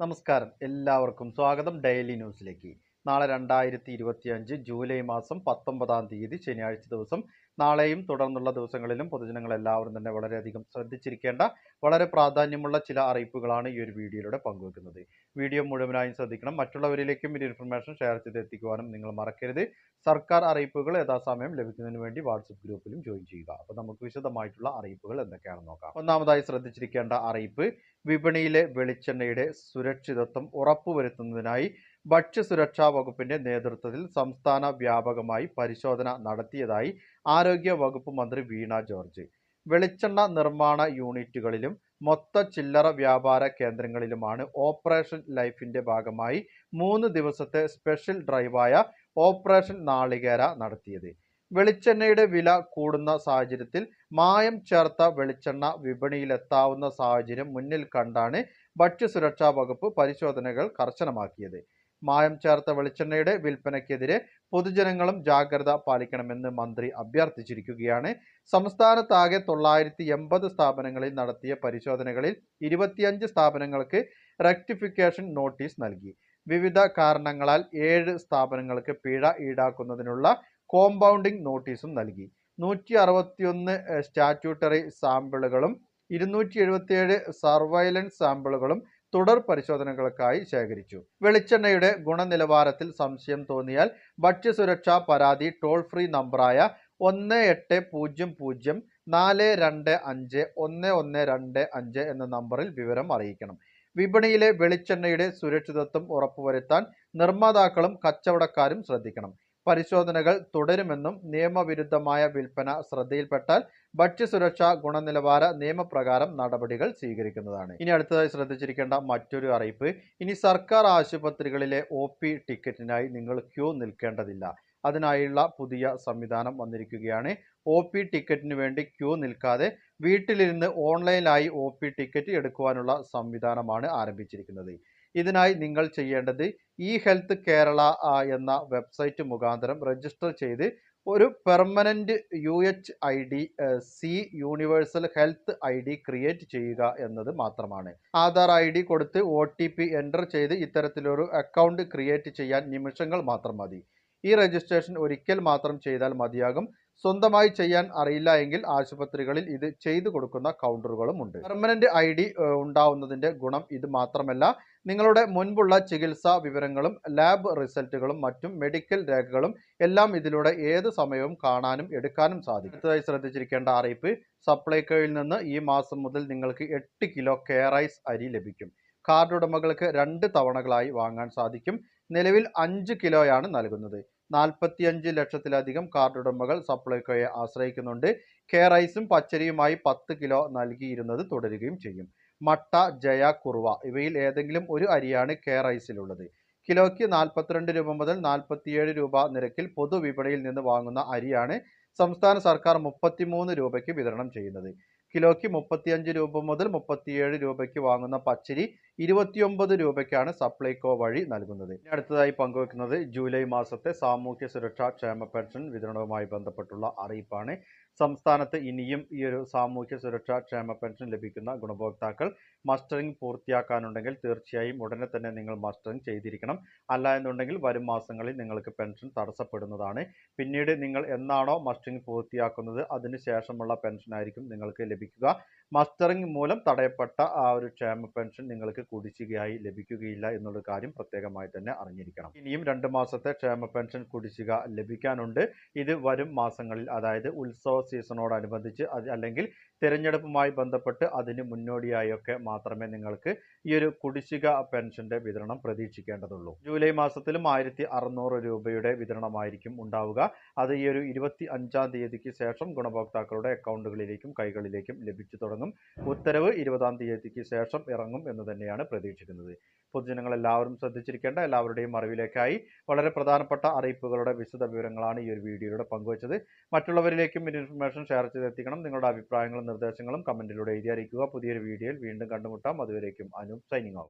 നമസ്കാരം. എല്ലാവർക്കും സ്വാഗതം ഡെയിലി ന്യൂസിലേക്ക്. നാളെ രണ്ടായിരത്തി ഇരുപത്തി അഞ്ച് ജൂലൈ മാസം പത്തൊമ്പതാം തീയതി ശനിയാഴ്ച ദിവസം നാളെയും തുടർന്നുള്ള ദിവസങ്ങളിലും പൊതുജനങ്ങൾ എല്ലാവരും തന്നെ വളരെയധികം ശ്രദ്ധിച്ചിരിക്കേണ്ട വളരെ പ്രാധാന്യമുള്ള ചില അറിയിപ്പുകളാണ് ഈ ഒരു വീഡിയോയിലൂടെ പങ്കുവെക്കുന്നത്. വീഡിയോ മുഴുവനായും ശ്രദ്ധിക്കണം. മറ്റുള്ളവരിലേക്കും ഈ ഇൻഫർമേഷൻ ഷെയർ ചെയ്ത് എത്തിക്കുവാനും നിങ്ങൾ മറക്കരുത്. സർക്കാർ അറിയിപ്പുകൾ യഥാസമയം ലഭിക്കുന്നതിന് വേണ്ടി വാട്സപ്പ് ഗ്രൂപ്പിലും ജോയിൻ ചെയ്യുക. അപ്പോൾ നമുക്ക് വിശദമായിട്ടുള്ള അറിയിപ്പുകൾ എന്തൊക്കെയാണെന്ന് നോക്കാം. ഒന്നാമതായി ശ്രദ്ധിച്ചിരിക്കേണ്ട അറിയിപ്പ് വിപണിയിലെ വെളിച്ചെണ്ണയുടെ സുരക്ഷിതത്വം ഉറപ്പുവരുത്തുന്നതിനായി ഭക്ഷ്യസുരക്ഷാ വകുപ്പിന്റെ നേതൃത്വത്തിൽ സംസ്ഥാന വ്യാപകമായി പരിശോധന നടത്തിയതായി ആരോഗ്യ വകുപ്പ് മന്ത്രി വീണ ജോർജ്. വെളിച്ചെണ്ണ നിർമ്മാണ യൂണിറ്റുകളിലും മൊത്ത ചില്ലറ വ്യാപാര കേന്ദ്രങ്ങളിലുമാണ് ഓപ്പറേഷൻ ലൈഫിന്റെ ഭാഗമായി മൂന്ന് ദിവസത്തെ സ്പെഷ്യൽ ഡ്രൈവായ ഓപ്പറേഷൻ നാളികേര നടത്തിയത്. വെളിച്ചെണ്ണയുടെ വില കൂടുന്ന സാഹചര്യത്തിൽ മായം ചേർത്ത വെളിച്ചെണ്ണ വിപണിയിലെത്താവുന്ന സാഹചര്യം മുന്നിൽ കണ്ടാണ് ഭക്ഷ്യസുരക്ഷാ വകുപ്പ് പരിശോധനകൾ കർശനമാക്കിയത്. മായം ചേർത്ത വെളിച്ചെണ്ണയുടെ വിൽപ്പനയ്ക്കെതിരെ പൊതുജനങ്ങളും ജാഗ്രത പാലിക്കണമെന്ന് മന്ത്രി അഭ്യർത്ഥിച്ചിരിക്കുകയാണ്. സംസ്ഥാനത്താകെ തൊള്ളായിരത്തി എൺപത് സ്ഥാപനങ്ങളിൽ നടത്തിയ പരിശോധനകളിൽ ഇരുപത്തിയഞ്ച് സ്ഥാപനങ്ങൾക്ക് റെക്ടിഫിക്കേഷൻ നോട്ടീസ് നൽകി. വിവിധ കാരണങ്ങളാൽ ഏഴ് സ്ഥാപനങ്ങൾക്ക് പിഴ ഈടാക്കുന്നതിനുള്ള കോമ്പൗണ്ടിംഗ് നോട്ടീസും നൽകി. നൂറ്റി അറുപത്തിയൊന്ന് സ്റ്റാറ്റ്യൂട്ടറി സാമ്പിളുകളും ഇരുന്നൂറ്റി എഴുപത്തിയേഴ് സർവൈലൻസ് സാമ്പിളുകളും തുടർ പരിശോധനകൾക്കായി ശേഖരിച്ചു. വെളിച്ചെണ്ണയുടെ ഗുണനിലവാരത്തിൽ സംശയം തോന്നിയാൽ ഭക്ഷ്യസുരക്ഷാ പരാതി ടോൾ ഫ്രീ നമ്പറായ ഒന്ന് എട്ട് പൂജ്യം പൂജ്യം നാല് രണ്ട് അഞ്ച് ഒന്ന് ഒന്ന് രണ്ട് അഞ്ച് എന്ന നമ്പറിൽ വിവരം അറിയിക്കണം. വിപണിയിലെ വെളിച്ചെണ്ണയുടെ സുരക്ഷിതത്വം ഉറപ്പുവരുത്താൻ നിർമ്മാതാക്കളും കച്ചവടക്കാരും ശ്രദ്ധിക്കണം. പരിശോധനകൾ തുടരുമെന്നും നിയമവിരുദ്ധമായ വിൽപ്പന ശ്രദ്ധയിൽപ്പെട്ടാൽ ഭക്ഷ്യസുരക്ഷാ ഗുണനിലവാര നിയമപ്രകാരം നടപടികൾ സ്വീകരിക്കുന്നതാണ്. ഇനി അടുത്തതായി ശ്രദ്ധിച്ചിരിക്കേണ്ട മറ്റൊരു അറിയിപ്പ്. ഇനി സർക്കാർ ആശുപത്രികളിലെ ഒ ടിക്കറ്റിനായി നിങ്ങൾ ക്യൂ നിൽക്കേണ്ടതില്ല. അതിനായുള്ള പുതിയ സംവിധാനം വന്നിരിക്കുകയാണ്. ഒ പി ടിക്കറ്റിന് വേണ്ടി ക്യൂ നിൽക്കാതെ വീട്ടിലിരുന്ന് ഓൺലൈനായി ഒ പി ടിക്കറ്റ് എടുക്കുവാനുള്ള സംവിധാനമാണ് ആരംഭിച്ചിരിക്കുന്നത്. ഇതിനായി നിങ്ങൾ ചെയ്യേണ്ടത് ഇ ഹെൽത്ത് കേരള എന്ന വെബ്സൈറ്റ് മുഖാന്തരം രജിസ്റ്റർ ചെയ്ത് ഒരു permanent U H I D C universal health I D create ചെയ്യുക എന്നത് മാത്രമാണ്. ആധാർ ഐ ഡി കൊടുത്ത് ഒ ടി പി എന്റർ ചെയ്ത് ഇത്തരത്തിലൊരു അക്കൗണ്ട് ക്രിയേറ്റ് ചെയ്യാൻ നിമിഷങ്ങൾ മാത്രം മതി. ഈ രജിസ്ട്രേഷൻ ഒരിക്കൽ മാത്രം ചെയ്താൽ മതിയാകും. സ്വന്തമായി ചെയ്യാൻ അറിയില്ല എങ്കിൽ ആശുപത്രികളിൽ ഇത് ചെയ്തു കൊടുക്കുന്ന കൗണ്ടറുകളും ഉണ്ട്. പെർമനന്റ് ഐ ഡി ഉണ്ടാവുന്നതിന്റെ ഗുണം ഇത് മാത്രമല്ല നിങ്ങളുടെ മുൻപുള്ള ചികിത്സാ വിവരങ്ങളും ലാബ് റിസൾട്ടുകളും മറ്റും മെഡിക്കൽ രേഖകളും എല്ലാം ഇതിലൂടെ ഏത് സമയവും കാണാനും എടുക്കാനും സാധിക്കും. അടുത്തതായി ശ്രദ്ധിച്ചിരിക്കേണ്ട അറിയിപ്പ് സപ്ലൈകോയിൽ നിന്ന് ഈ മാസം മുതൽ നിങ്ങൾക്ക് എട്ട് കിലോ കെയറൈസ് അരി ലഭിക്കും. കാർഡ് ഉടമകൾക്ക് രണ്ട് തവണകളായി വാങ്ങാൻ സാധിക്കും. നിലവിൽ അഞ്ച് കിലോയാണ് നൽകുന്നത്. നാൽപ്പത്തിയഞ്ച് ലക്ഷത്തിലധികം കാർഡ് ഉടമകൾ സപ്ലൈകോയെ ആശ്രയിക്കുന്നുണ്ട്. കെ റൈസും പച്ചരിയുമായി പത്ത് കിലോ നൽകിയിരുന്നത് തുടരുകയും ചെയ്യും. മട്ട ജയ കുറുവ ഇവയിൽ ഏതെങ്കിലും ഒരു അരിയാണ് കെ റൈസിലുള്ളത്. കിലോയ്ക്ക് നാൽപ്പത്തിരണ്ട് രൂപ മുതൽ നാൽപ്പത്തിയേഴ് രൂപ നിരക്കിൽ പൊതുവിപണിയിൽ നിന്ന് വാങ്ങുന്ന അരിയാണ് സംസ്ഥാന സർക്കാർ മുപ്പത്തിമൂന്ന് രൂപയ്ക്ക് വിതരണം ചെയ്യുന്നത്. കിലോയ്ക്ക് മുപ്പത്തിയഞ്ച് രൂപ മുതൽ മുപ്പത്തിയേഴ് രൂപയ്ക്ക് വാങ്ങുന്ന പച്ചരി ഇരുപത്തിയൊമ്പത് രൂപയ്ക്കാണ് സപ്ലൈകോ വഴി നൽകുന്നത്. അടുത്തതായി പങ്കുവെക്കുന്നത് ജൂലൈ മാസത്തെ സാമൂഹ്യ സുരക്ഷാ ക്ഷേമ പെൻഷൻ വിതരണവുമായി ബന്ധപ്പെട്ടുള്ള അറിയിപ്പാണ്. സംസ്ഥാനത്ത് ഇനിയും ഈ ഒരു സാമൂഹ്യ സുരക്ഷാ ക്ഷേമ പെൻഷൻ ലഭിക്കുന്ന ഗുണഭോക്താക്കൾ മസ്റ്ററിംഗ് പൂർത്തിയാക്കാനുണ്ടെങ്കിൽ തീർച്ചയായും ഉടനെ തന്നെ നിങ്ങൾ മസ്റ്ററിംഗ് ചെയ്തിരിക്കണം. അല്ല എന്നുണ്ടെങ്കിൽ വരും മാസങ്ങളിൽ നിങ്ങൾക്ക് പെൻഷൻ തടസ്സപ്പെടുന്നതാണ്. പിന്നീട് നിങ്ങൾ എന്നാണോ മസ്റ്ററിംഗ് പൂർത്തിയാക്കുന്നത് അതിന് ശേഷമുള്ള pension tabii ki daha. Mustering മൂലം തടയപ്പെട്ട ആ ഒരു ക്ഷേമ പെൻഷൻ നിങ്ങൾക്ക് കുടിശ്ശികയായി ലഭിക്കുകയില്ല എന്നുള്ള കാര്യം പ്രത്യേകമായി തന്നെ അറിഞ്ഞിരിക്കണം. ഇനിയും രണ്ട് മാസത്തെ ക്ഷേമ പെൻഷൻ കുടിശ്ശിക ലഭിക്കാനുണ്ട്. ഇത് വരും മാസങ്ങളിൽ. അതായത് ഉത്സവ സീസണോടനുബന്ധിച്ച് അത് അല്ലെങ്കിൽ തിരഞ്ഞെടുപ്പുമായി ബന്ധപ്പെട്ട് അതിന് മുന്നോടിയായൊക്കെ മാത്രമേ നിങ്ങൾക്ക് ഈ ഒരു കുടിശ്ശിക പെൻഷന്റെ വിതരണം പ്രതീക്ഷിക്കേണ്ടതുള്ളൂ. ജൂലൈ മാസത്തിലും ആയിരത്തി അറുന്നൂറ് രൂപയുടെ വിതരണമായിരിക്കും ഉണ്ടാവുക. അത് ഈ ഒരു ഇരുപത്തി അഞ്ചാം തീയതിക്ക് ശേഷം ഗുണഭോക്താക്കളുടെ അക്കൗണ്ടുകളിലേക്കും കൈകളിലേക്കും ലഭിച്ചു തുടങ്ങും. ഉത്തരവ് ഇരുപതാം തീയതിക്ക് ശേഷം ഇറങ്ങും എന്ന് തന്നെയാണ് പ്രതീക്ഷിക്കുന്നത്. പൊതുജനങ്ങൾ എല്ലാവരും ശ്രദ്ധിച്ചിരിക്കേണ്ട എല്ലാവരുടെയും അറിവിലേക്കായി വളരെ പ്രധാനപ്പെട്ട അറിയിപ്പുകളുടെ വിശദ വിവരങ്ങളാണ് ഈ ഒരു വീഡിയോയിലൂടെ പങ്കുവച്ചത്. മറ്റുള്ളവരിലേക്കും ഇൻഫർമേഷൻ ഷെയർ ചെയ്തെത്തിക്കണം. നിങ്ങളുടെ അഭിപ്രായങ്ങളും നിർദ്ദേശങ്ങളും കമന്റിലൂടെ എഴുതി അറിയിക്കുക. പുതിയൊരു വീഡിയോയിൽ വീണ്ടും കണ്ടുമുട്ടാം. അതുവരേക്കും അനു സൈനിങ് ഔട്ട്